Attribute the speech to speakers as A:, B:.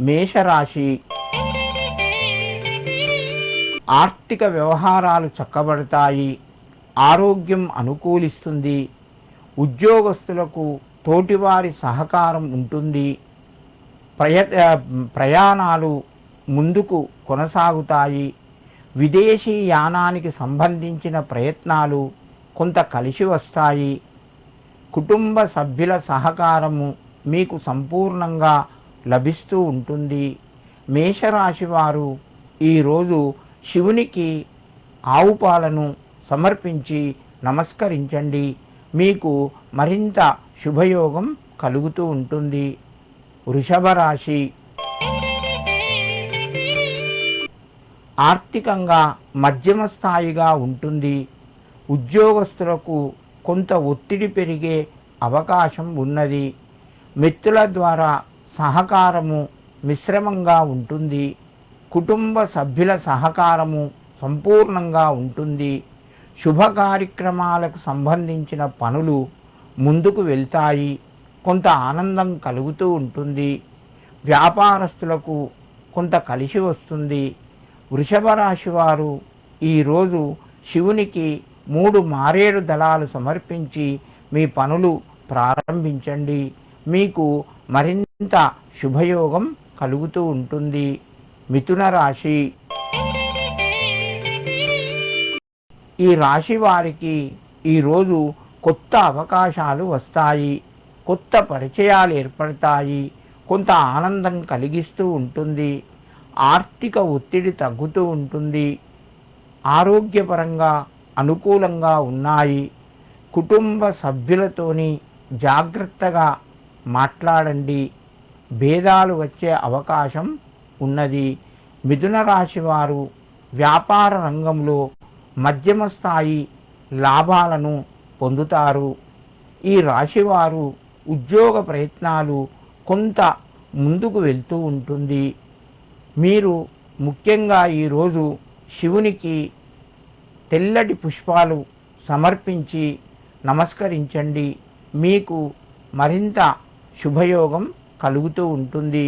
A: మేషరాశి ఆర్థిక వ్యవహారాలు చక్కబడతాయి ఆరోగ్యం అనుకూలిస్తుంది ఉద్యోగస్తులకు తోటివారి సహకారం ఉంటుంది ప్రయ ప్రయాణాలు ముందుకు కొనసాగుతాయి విదేశీ యానానికి సంబంధించిన ప్రయత్నాలు కొంత కలిసి వస్తాయి కుటుంబ సభ్యుల సహకారము మీకు సంపూర్ణంగా లభిస్తూ ఉంటుంది. మేషరాశి వారు ఈరోజు శివునికి ఆవు పాలను సమర్పించి నమస్కరించండి. మీకు మరింత శుభయోగం కలుగుతూ ఉంటుంది. వృషభ రాశి ఆర్థికంగా మధ్యమ స్థాయిగా ఉంటుంది. ఉద్యోగస్తులకు కొంత ఒత్తిడి పెరిగే అవకాశం ఉన్నది. మిత్రుల ద్వారా సహకారము మిశ్రమంగా ఉంటుంది. కుటుంబ సభ్యుల సహకారము సంపూర్ణంగా ఉంటుంది. శుభ కార్యక్రమాలకు సంబంధించిన పనులు ముందుకు వెళ్తాయి. కొంత ఆనందం కలుగుతూ ఉంటుంది. వ్యాపారస్తులకు కొంత కలిసి వస్తుంది. వృషభ రాశి వారు ఈరోజు శివునికి మూడు మారేడు దళాలు సమర్పించి మీ పనులు ప్రారంభించండి. మీకు మరింత శుభయోగం కలుగుతూ ఉంటుంది. మిథున రాశి. ఈ రాశి వారికి ఈరోజు కొత్త అవకాశాలు వస్తాయి. కొత్త పరిచయాలు ఏర్పడతాయి. కొంత ఆనందం కలిగిస్తూ ఉంటుంది. ఆర్థిక ఒత్తిడి తగ్గుతూ ఉంటుంది. ఆరోగ్యపరంగా అనుకూలంగా ఉన్నాయి. కుటుంబ సభ్యులతోని జాగ్రత్తగా మాట్లాడండి. భేదాలు వచ్చే అవకాశం ఉన్నది. మిథున రాశి వారు వ్యాపార రంగంలో మధ్యమ స్థాయి లాభాలను పొందుతారు. ఈ రాశివారు ఉద్యోగ ప్రయత్నాలు కొంత ముందుకు వెళ్తూ ఉంటుంది. మీరు ముఖ్యంగా ఈరోజు శివునికి తెల్లటి పుష్పాలు సమర్పించి నమస్కరించండి. మీకు మరింత శుభయోగం కలుగుతూ ఉంటుంది.